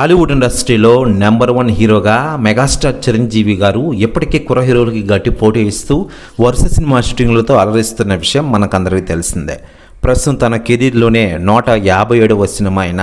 టాలీవుడ్ ఇండస్ట్రీలో number one హీరోగా megastar Chiranjeevi garu ఇప్పటికే కుర్ర హీరోలకి గట్టి పోటీ ఇస్తూ వరుస సినిమా షూటింగ్లతో అలరిస్తున్న విషయం మనకందరికీ తెలిసిందే. ప్రస్తుతం తన కెరీర్లోనే నూట యాభై ఏడవ సినిమా అయిన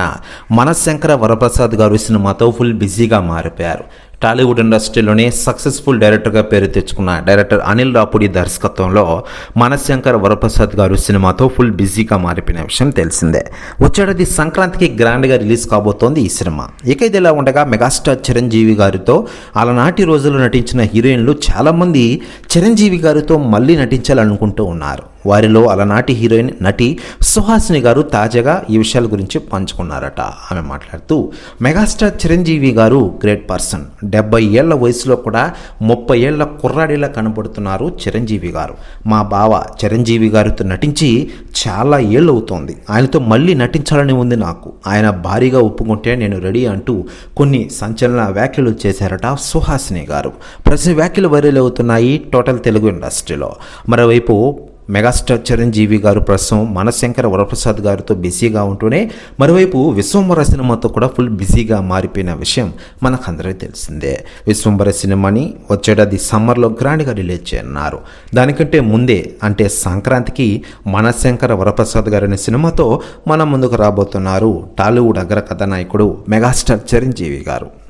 మనశంకర వరప్రసాద్ గారు సినిమాతో ఫుల్ బిజీగా మారిపోయారు. టాలీవుడ్ ఇండస్ట్రీలోనే సక్సెస్ఫుల్ డైరెక్టర్గా పేరు తెచ్చుకున్న డైరెక్టర్ అనిల్ రాపుడి దర్శకత్వంలో మనశంకర్ వరప్రసాద్ గారు సినిమాతో ఫుల్ బిజీగా మారిపోయిన విషయం తెలిసిందే. వచ్చేటది సంక్రాంతికి గ్రాండ్గా రిలీజ్ కాబోతోంది ఈ సినిమా. ఇక ఇది ఇలా ఉండగా మెగాస్టార్ చిరంజీవి గారితో అలనాటి రోజుల్లో నటించిన హీరోయిన్లు చాలామంది చిరంజీవి గారితో మళ్ళీ నటించాలనుకుంటూ ఉన్నారు. వారిలో అలనాటి హీరోయిన్ నటి సుహాసిని గారు తాజాగా ఈ విషయాల గురించి పంచుకున్నారట. ఆమె మాట్లాడుతూ మెగాస్టార్ చిరంజీవి గారు గ్రేట్ పర్సన్. డెబ్బై ఏళ్ళ వయసులో కూడా ముప్పై ఏళ్ళ కుర్రాడిలా కనబడుతున్నారు చిరంజీవి గారు. మా బావ చిరంజీవి గారితో నటించి చాలా ఏళ్ళు అవుతోంది. ఆయనతో మళ్ళీ నటించాలని ఉంది నాకు. ఆయన భారీగా ఒప్పుకుంటే నేను రెడీ అంటూ కొన్ని సంచలన వ్యాఖ్యలు చేశారట సుహాసిని గారు. ప్రతి వ్యాఖ్యలు వైరల్ అవుతున్నాయి టోటల్ తెలుగు ఇండస్ట్రీలో. మరోవైపు మెగాస్టార్ చిరంజీవి గారు ప్రస్తుతం మనశంకర వరప్రసాద్ గారితో బిజీగా ఉంటూనే మరోవైపు విశ్వంబర సినిమాతో కూడా ఫుల్ బిజీగా మారిపోయిన విషయం మనకందరికీ తెలిసిందే. విశ్వంబర సినిమాని వచ్చేటది సమ్మర్లో గ్రాండ్గా రిలీజ్ చేయనున్నారు. దానికంటే ముందే అంటే సంక్రాంతికి మనశంకర వరప్రసాద్ గారి అనే సినిమాతో మన ముందుకు రాబోతున్నారు టాలీవుడ్ అగ్ర కథానాయకుడు మెగాస్టార్ చిరంజీవి గారు.